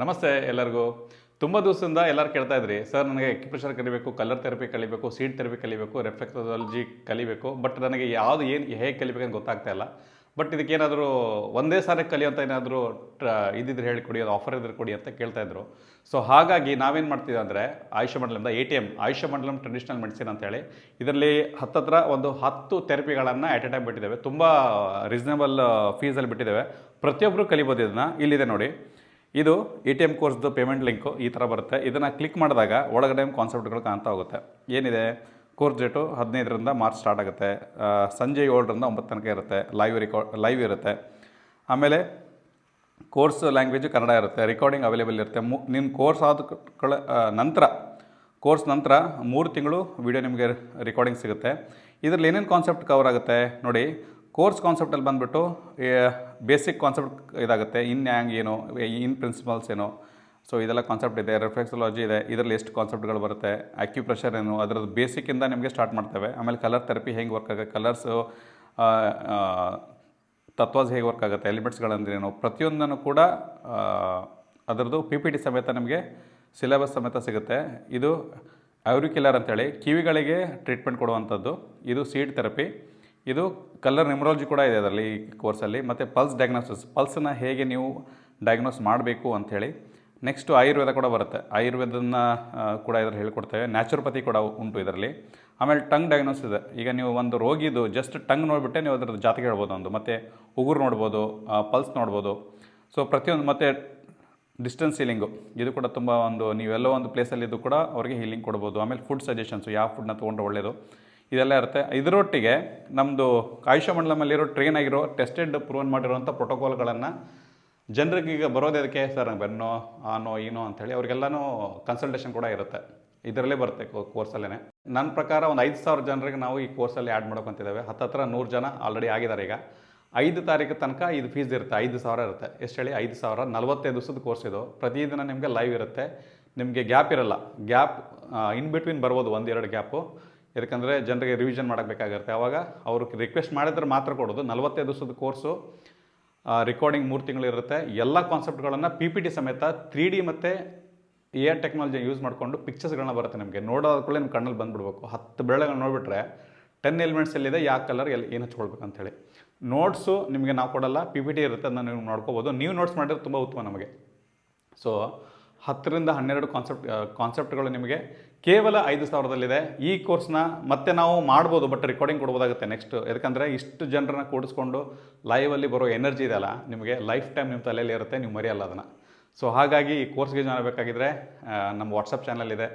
ನಮಸ್ತೆ ಎಲ್ಲರಿಗೂ. ತುಂಬ ದಿವಸದಿಂದ ಎಲ್ಲರೂ ಕೇಳ್ತಾ ಇದ್ರಿ. ಸರ್, ನನಗೆ ಎಕ್ಯುಪ್ರೆಷರ್ ಕಲಿಬೇಕು ಕಲರ್ ಥೆರಪಿ ಕಲಿಬೇಕು ಸೀಟ್ ಥೆರಪಿ ಕಲಿಬೇಕು ರೆಫ್ಲೆಕ್ಟಾಲಜಿ ಕಲಿಬೇಕು ಬಟ್ ನನಗೆ ಯಾವುದು ಏನು, ಹೇಗೆ ಕಲಿಬೇಕಂತ ಗೊತ್ತಾಗ್ತಾ ಇಲ್ಲ. ಬಟ್ ಇದಕ್ಕೇನಾದರೂ ಒಂದೇ ಸಾರಿ ಕಲಿಯೋಂಥ ಏನಾದರೂ ಇದ್ದಿದ್ರೆ ಹೇಳಿ ಕೊಡಿ, ಅದು ಆಫರ್ ಇದ್ರೆ ಕೊಡಿ ಅಂತ ಕೇಳ್ತಾ ಇದ್ರು. ಸೊ ಹಾಗಾಗಿ ನಾವೇನು ಮಾಡ್ತೀವಿ ಅಂದರೆ ಆಯುಷ ಮಂಡಲದಿಂದ A T M Ayushya Mandalam traditional medicine ಅಂತೇಳಿ ಇದರಲ್ಲಿ ಹತ್ತತ್ರ ಒಂದು ಹತ್ತು ಥೆರಪಿಗಳನ್ನು ಅಟ್ ಎ ಟೈಮ್ ಬಿಟ್ಟಿದ್ದೇವೆ. ತುಂಬ ರೀಸನೇಬಲ್ ಫೀಸಲ್ಲಿ ಬಿಟ್ಟಿದ್ದೇವೆ. ಪ್ರತಿಯೊಬ್ಬರು ಕಲಿಬೋದು ಇದನ್ನು. ಇಲ್ಲಿದೆ ನೋಡಿ. ಇದು ಎ ಟಿ ಎಂ ಕೋರ್ಸ್ದು ಪೇಮೆಂಟ್ ಲಿಂಕು, ಈ ಥರ ಬರುತ್ತೆ. ಇದನ್ನು ಕ್ಲಿಕ್ ಮಾಡಿದಾಗ ಒಳಗಡೆ ಕಾನ್ಸೆಪ್ಟ್ಗಳು ಕಾಣ್ತಾ ಹೋಗುತ್ತೆ. ಏನಿದೆ? ಕೋರ್ಸ್ ಡೇಟು ಹದಿನೈದರಿಂದ ಮಾರ್ಚ್ ಸ್ಟಾರ್ಟ್ ಆಗುತ್ತೆ. ಸಂಜೆ ಏಳರಿಂದ ಒಂಬತ್ತು ತನಕ ಇರುತ್ತೆ. ಲೈವ್ ಲೈವ್ ಇರುತ್ತೆ. ಆಮೇಲೆ ಕೋರ್ಸ್ ಲ್ಯಾಂಗ್ವೇಜು ಕನ್ನಡ ಇರುತ್ತೆ. ರೆಕಾರ್ಡಿಂಗ್ ಅವೈಲೇಬಲ್ ಇರುತ್ತೆ. ಮು ನಿಮ್ಮ ಕೋರ್ಸ್ ಆದ ಕಳ ನಂತರ, ಕೋರ್ಸ್ ನಂತರ ಮೂರು ತಿಂಗಳು ವೀಡಿಯೋ ನಿಮಗೆ ರೆಕಾರ್ಡಿಂಗ್ ಸಿಗುತ್ತೆ. ಇದರಲ್ಲಿ ಏನೇನು ಕಾನ್ಸೆಪ್ಟ್ ಕವರ್ ಆಗುತ್ತೆ? ನೋಡಿ ಕೋರ್ಸ್ ಕಾನ್ಸೆಪ್ಟಲ್ಲಿ ಬಂದುಬಿಟ್ಟು ಬೇಸಿಕ್ ಕಾನ್ಸೆಪ್ಟ್ ಇದಾಗುತ್ತೆ, ಇನ್ ಹ್ಯಾಂಗ್ ಏನು ಇನ್ ಪ್ರಿನ್ಸಿಪಲ್ಸ್ ಏನು. ಸೊ, ಇದೆಲ್ಲ ಕಾನ್ಸೆಪ್ಟ್ ಇದೆ, ರಿಫ್ಲೆಕ್ಸಾಲಜಿ ಇದೆ, ಇದರಲ್ಲಿ ಎಷ್ಟು ಕಾನ್ಸೆಪ್ಟ್ಗಳು ಬರುತ್ತೆ, ಅಕ್ಯುಪ್ರೆಷರ್ ಏನು, ಅದರದ್ದು ಬೇಸಿಕ್ಕಿಂದ ನಿಮಗೆ ಸ್ಟಾರ್ಟ್ ಮಾಡ್ತೇವೆ. ಆಮೇಲೆ ಕಲರ್ ಥೆರಪಿ ಹೆಂಗೆ ವರ್ಕ್ ಆಗುತ್ತೆ, ಕಲರ್ಸು ತತ್ವಾಸ್ ಹೇಗೆ ವರ್ಕ್ ಆಗುತ್ತೆ ಎಲಿಮೆಂಟ್ಸ್ಗಳಂದ್ರೇನು ಪ್ರತಿಯೊಂದನ್ನು ಕೂಡ ಅದರದ್ದು ಪಿ ಪಿ ಟಿ ಸಮೇತ ನಿಮಗೆ ಸಿಲೆಬಸ್ ಸಮೇತ ಸಿಗುತ್ತೆ. ಇದು ಕಿಲ್ಲರ್ ಅಂತೇಳಿ, ಕಿವಿಗಳಿಗೆ ಟ್ರೀಟ್ಮೆಂಟ್ ಕೊಡುವಂಥದ್ದು, ಇದು ಸೀಡ್ ಥೆರಪಿ. ಇದು ಕಲರ್ ನ್ಯೂಮರಾಲಜಿ ಕೂಡ ಇದೆ ಅದರಲ್ಲಿ ಈ ಕೋರ್ಸಲ್ಲಿ. ಮತ್ತು ಪಲ್ಸ್ ಡಯಾಗ್ನೋಸಿಸ್ ಪಲ್ಸನ್ನು ಹೇಗೆ ನೀವು ಡಯಾಗ್ನೋಸ್ ಮಾಡಬೇಕು ಅಂಥೇಳಿ ನೆಕ್ಸ್ಟು ಆಯುರ್ವೇದ ಕೂಡ ಬರುತ್ತೆ. ಆಯುರ್ವೇದನ ಕೂಡ ಇದರಲ್ಲಿ ಹೇಳ್ಕೊಡ್ತೇವೆ. ನ್ಯಾಚುರೋಪತಿ ಕೂಡ ಉಂಟು ಇದರಲ್ಲಿ. ಆಮೇಲೆ ಟಂಗ್ ಡಯಾಗ್ನೋಸ್ ಇದೆ. ಈಗ ನೀವು ಒಂದು ರೋಗಿದು ಜಸ್ಟ್ ಟಂಗ್ ನೋಡಿಬಿಟ್ಟೆ ನೀವು ಅದ್ರದ್ದು ಜಾತಿಗೆ ಹೇಳ್ಬೋದು ಒಂದು. ಮತ್ತು ಉಗುರು ನೋಡ್ಬೋದು ಪಲ್ಸ್ ನೋಡ್ಬೋದು. ಸೊ ಪ್ರತಿಯೊಂದು ಮತ್ತು ಡಿಸ್ಟೆನ್ಸ್ ಹೀಲಿಂಗು ಇದು ಕೂಡ ತುಂಬ ಒಂದು, ನೀವೆಲ್ಲೋ ಒಂದು ಪ್ಲೇಸಲ್ಲಿದ್ದು ಕೂಡ ಅವರಿಗೆ ಹೀಲಿಂಗ್ ಕೊಡ್ಬೋದು. ಆಮೇಲೆ ಫುಡ್ ಸಜೆಷನ್ಸು ಯಾವ ಫುಡ್ನ ತೊಗೊಂಡ್ರೆ ಒಳ್ಳೆಯದು ಇದೆಲ್ಲ ಇರುತ್ತೆ. ಇದರೊಟ್ಟಿಗೆ ನಮ್ಮದು ಆಯುಷ ಮಂಡಲಮಲ್ಲಿರೋ ಟ್ರೈನ್ ಆಗಿರೋ ಟೆಸ್ಟೆಡ್ ಪ್ರೂವನ್ ಮಾಡಿರೋಂಥ ಪ್ರೋಟೋಕಾಲ್ಗಳನ್ನು ಜನರಿಗೆ ಈಗ ಬರೋದು ಅದಕ್ಕೆ, ಸರ್, ಬೆನ್ನೋ, ಆನೋ ಏನೋ ಅಂಥೇಳಿ ಅವ್ರಿಗೆಲ್ಲನೂ ಕನ್ಸಲ್ಟೇಷನ್ ಕೂಡ ಇರುತ್ತೆ. ಇದರಲ್ಲೇ ಬರುತ್ತೆ ಕೋರ್ಸಲ್ಲೇ ನನ್ನ ಪ್ರಕಾರ ಒಂದು ಐದು ಸಾವಿರ ಜನರಿಗೆ ನಾವು ಈ ಕೋರ್ಸಲ್ಲಿ ಆ್ಯಡ್ ಮಾಡ್ಕೊತಿದ್ದೇವೆ. ಹತ್ತತ್ರ ನೂರು ಜನ ಆಲ್ರೆಡಿ ಆಗಿದ್ದಾರೆ ಈಗ. ಐದು ತಾರೀಕು ತನಕ ಇದು ಫೀಸ್ ಇರುತ್ತೆ. ಐದು ಸಾವಿರ ಇರುತ್ತೆ. ಎಷ್ಟು ಹೇಳಿ? ಐದು ಸಾವಿರ ನಲವತ್ತೈದು ದಿವಸದ ಕೋರ್ಸ್ ಇದು. ಪ್ರತಿದಿನ ನಿಮಗೆ ಲೈವ್ ಇರುತ್ತೆ. ನಿಮಗೆ ಗ್ಯಾಪ್ ಇರಲ್ಲ. ಗ್ಯಾಪ್ ಇನ್ ಬಿಟ್ವೀನ್ ಬರ್ಬೋದು, ಒಂದೆರಡು ಗ್ಯಾಪು ಯಾಕಂದರೆ ಜನರಿಗೆ ರಿವಿಷನ್ ಮಾಡಬೇಕಾಗಿರುತ್ತೆ ಆವಾಗ ಅವ್ರಿಗೆ ರಿಕ್ವೆಸ್ಟ್ ಮಾಡಿದ್ರೆ ಮಾತ್ರ ಕೊಡೋದು. ನಲವತ್ತೈದು ದಿವಸದ ಕೋರ್ಸು ರೆಕಾರ್ಡಿಂಗ್ ಮೂರು ತಿಂಗಳು ಇರುತ್ತೆ. ಎಲ್ಲ ಕಾನ್ಸೆಪ್ಟ್ಗಳನ್ನು ಪಿ ಪಿ ಟಿ ಸಮೇತ ತ್ರೀ ಡಿ ಮತ್ತು ಎ ಆರ್ ಟೆಕ್ನಾಲಜಿ ಯೂಸ್ ಮಾಡಿಕೊಂಡು ಪಿಕ್ಚರ್ಸ್ಗಳನ್ನ ಬರುತ್ತೆ ನಿಮಗೆ. ನೋಡೋದ ಕೂಡ ನಿಮ್ಮ ಕಣ್ಣಲ್ಲಿ ಬಂದುಬಿಡ್ಬೇಕು. ಹತ್ತು ಬೆಳೆಗಳನ್ನ ನೋಡಿಬಿಟ್ರೆ ಟೆನ್ ಎಲಿಮೆಂಟ್ಸ್ ಎಲ್ಲಿದೆ, ಯಾವ ಕಲರ್ ಎಲ್ಲಿ, ಏನು ಹಚ್ಕೊಳ್ಬೇಕು ಅಂತೇಳಿ. ನೋಟ್ಸು ನಿಮಗೆ ನಾವು ಕೊಡಲ್ಲ ಪಿ ಪಿ ಟಿ ಇರುತ್ತೆ, ಅದನ್ನ ನೀವು ನೋಡ್ಕೋಬೋದು. ನೀವು ನೋಟ್ಸ್ ಮಾಡಿದ್ರೆ ತುಂಬ ಉತ್ತಮ ನಮಗೆ. ಸೊ ಹತ್ತರಿಂದ ಹನ್ನೆರಡು ಕಾನ್ಸೆಪ್ಟ್ ಕಾನ್ಸೆಪ್ಟ್ಗಳು ನಿಮಗೆ ಕೇವಲ ಐದು ಸಾವಿರದಲ್ಲಿದೆ. ಈ ಕೋರ್ಸ್ನ ಮತ್ತೆ ನಾವು ಮಾಡ್ಬೋದು ಬಟ್ ರೆಕಾರ್ಡಿಂಗ್ ಕೊಡ್ಬೋದಾಗುತ್ತೆ ನೆಕ್ಸ್ಟ್ ಯಾಕಂದರೆ ಇಷ್ಟು ಜನರನ್ನ ಕೂಡಿಸ್ಕೊಂಡು ಲೈವಲ್ಲಿ ಬರೋ ಎನರ್ಜಿ ಇದೆಯಲ್ಲ ನಿಮಗೆ ಲೈಫ್ ಟೈಮ್ ನಿಮ್ಮ ತಲೆಯಲ್ಲಿ ಇರುತ್ತೆ ನೀವು ಮರೆಯಲ್ಲ ಅದನ್ನು. ಸೊ ಹಾಗಾಗಿ ಈ ಕೋರ್ಸ್ಗೆ ಜಾಯ್ನ್ ಆಗಬೇಕಾಗಿದ್ರೆ ಆ, ನಮ್ಮ ವಾಟ್ಸಪ್ ಚಾನಲ್ ಇದೆ.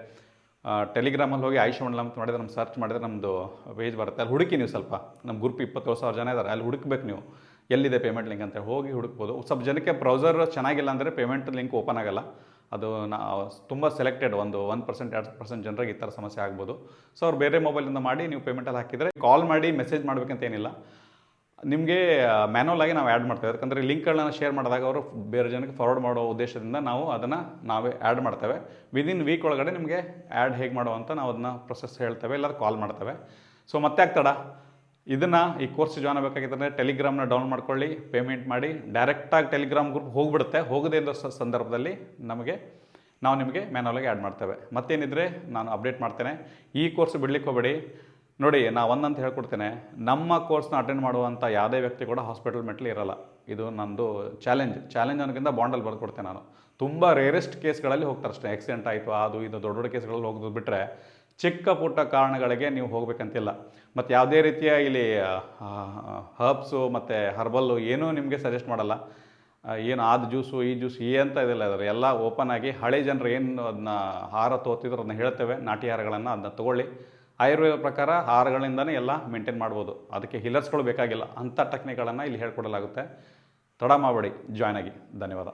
ಟೆಲಿಗ್ರಾಮಲ್ಲಿ ಹೋಗಿ ಆಯುಷ್ ಮಂಡಲ ಅಂತ ಮಾಡಿದ್ರೆ ನಮ್ಮ ಸರ್ಚ್ ಮಾಡಿದ್ರೆ ನಮ್ಮದು ಪೇಜ್ ಬರುತ್ತೆ. ಅಲ್ಲಿ ಹುಡುಕಿ ನೀವು ಸ್ವಲ್ಪ. ನಮ್ಮ ಗ್ರೂಪ್ ಇಪ್ಪತ್ತೇಳು ಸಾವಿರ ಜನ ಇದ್ದಾರೆ ಅಲ್ಲಿ ಹುಡುಕ್ಬೇಕು ನೀವು. ಎಲ್ಲಿದೆ ಪೇಮೆಂಟ್ ಲಿಂಕ್ ಅಂತ ಹೋಗಿ ಹುಡುಕ್ಬೋದು. ಸ್ವಲ್ಪ ಜನಕ್ಕೆ ಬ್ರೌಸರ್ ಚೆನ್ನಾಗಿಲ್ಲ ಅಂದರೆ ಪೇಮೆಂಟ್ ಲಿಂಕ್ ಓಪನ್ ಆಗಲ್ಲ. ಅದು ನಾ, ತುಂಬ ಸೆಲೆಕ್ಟೆಡ್ ಒಂದು ಒನ್ ಪರ್ಸೆಂಟ್ ಎರಡು ಪರ್ಸೆಂಟ್ ಜನರಿಗೆ ಈ ಥರ ಸಮಸ್ಯೆ ಆಗ್ಬೋದು. ಸೊ ಅವ್ರು ಬೇರೆ ಮೊಬೈಲಿಂದ ಮಾಡಿ ನೀವು ಪೇಮೆಂಟಲ್ಲಿ ಹಾಕಿದರೆ ಕಾಲ್ ಮಾಡಿ ಮೆಸೇಜ್ ಮಾಡಬೇಕಂತ ಏನಿಲ್ಲ. ನಿಮಗೆ ಮ್ಯಾನುವಲ್ ಆಗಿ ನಾವು ಆ್ಯಡ್ ಮಾಡ್ತೇವೆ ಯಾಕಂದರೆ ಲಿಂಕ್ಗಳನ್ನ ಶೇರ್ ಮಾಡಿದಾಗ ಅವರು ಬೇರೆ ಜನಕ್ಕೆ ಫಾರ್ವರ್ಡ್ ಮಾಡೋ ಉದ್ದೇಶದಿಂದ ನಾವು ಅದನ್ನು ನಾವೇ ಆ್ಯಡ್ ಮಾಡ್ತೇವೆ. ವಿದಿನ್ ವೀಕ್ ಒಳಗಡೆ ನಿಮಗೆ ಆ್ಯಡ್ ಹೇಗೆ ಮಾಡೋ ಅಂತ ನಾವು ಅದನ್ನ ಪ್ರೊಸೆಸ್ ಹೇಳ್ತೇವೆ, ಇಲ್ಲಾಂದ್ರೆ ಕಾಲ್ ಮಾಡ್ತೇವೆ. ಸೊ ಮತ್ತೆ ಆಗ್ತಡ ಇದನ್ನು ಈ ಕೋರ್ಸ್ ಜಾಯ್ನ್ ಆಗಬೇಕಾಗಿದ್ದರೆ ಟೆಲಿಗ್ರಾಮ್ನ ಡೌನ್ ಮಾಡ್ಕೊಳ್ಳಿ ಪೇಮೆಂಟ್ ಮಾಡಿ. ಡೈರೆಕ್ಟಾಗಿ ಟೆಲಿಗ್ರಾಮ್ ಗ್ರೂಪ್ ಹೋಗಿಬಿಡುತ್ತೆ. ಹೋಗದೇ ಇರೋ ಸಂದರ್ಭದಲ್ಲಿ ನಮಗೆ, ನಾವು ನಿಮಗೆ ಮ್ಯಾನುವಲಾಗಿ ಆ್ಯಡ್ ಮಾಡ್ತೇವೆ. ಮತ್ತೇನಿದ್ರೆ ನಾನು ಅಪ್ಡೇಟ್ ಮಾಡ್ತೇನೆ. ಈ ಕೋರ್ಸ್ ಬಿಡ್ಲಿಕ್ಕೆ ಹೋಗಬೇಡಿ. ನೋಡಿ ನಾನು ಒಂದಂತ ಹೇಳ್ಕೊಡ್ತೇನೆ. ನಮ್ಮ ಕೋರ್ಸ್ನ ಅಟೆಂಡ್ ಮಾಡುವಂಥ ಯಾವುದೇ ವ್ಯಕ್ತಿ ಕೂಡ ಹಾಸ್ಪಿಟಲ್ ಮೆಟ್ಲಿ ಇರಲ್ಲ. ಇದು ನಂದು ಚಾಲೆಂಜ್ ಚಾಲೆಂಜ್ ಅನ್ನೋಕ್ಕಿಂತ ಬಾಂಡಲ್ಲಿ ಬರ್ಕೊಡ್ತೇನೆ ನಾನು. ತುಂಬ ರೇರೆಸ್ಟ್ ಕೇಸ್ಗಳಲ್ಲಿ ಹೋಗ್ತಾರೆ ಅಷ್ಟೇ. ಆಕ್ಸಿಡೆಂಟ್ ಆಯಿತು, ಅದು ಇದು ದೊಡ್ಡ ದೊಡ್ಡ ಕೇಸ್ಗಳಲ್ಲಿ ಹೋಗೋದು ಬಿಟ್ಟರೆ ಚಿಕ್ಕ ಪುಟ್ಟ ಕಾರಣಗಳಿಗೆ ನೀವು ಹೋಗಬೇಕಂತಿಲ್ಲ. ಮತ್ತು ಯಾವುದೇ ರೀತಿಯ ಇಲ್ಲಿ ಹರ್ಬ್ಸು ಮತ್ತು ಹರ್ಬಲ್ಲು ಏನೂ ನಿಮಗೆ ಸಜೆಸ್ಟ್ ಮಾಡಲ್ಲ. ಏನು ಆದ ಜ್ಯೂಸು ಈ ಜ್ಯೂಸ್ ಈ ಅಂತ ಇದೆಲ್ಲ. ಅದರ ಎಲ್ಲ ಓಪನ್ ಆಗಿ ಹಳೆ ಜನರು ಏನು ಅದನ್ನ ಹಾರ ತೋತಿದ್ರು ಅದನ್ನ ಹೇಳ್ತೇವೆ. ನಾಟಿ ಹಾರಗಳನ್ನು ಅದನ್ನ ತಗೊಳ್ಳಿ. ಆಯುರ್ವೇದ ಪ್ರಕಾರ ಹಾರಗಳಿಂದನೇ ಎಲ್ಲ ಮೇಂಟೈನ್ ಮಾಡ್ಬೋದು. ಅದಕ್ಕೆ ಹಿಲರ್ಸ್ಗಳು ಬೇಕಾಗಿಲ್ಲ. ಅಂಥ ಟೆಕ್ನಿಕ್ಗಳನ್ನು ಇಲ್ಲಿ ಹೇಳ್ಕೊಡಲಾಗುತ್ತೆ. ತಡ ಮಾಡಬೇಡಿ. ಜಾಯ್ನ್ ಆಗಿ. ಧನ್ಯವಾದ.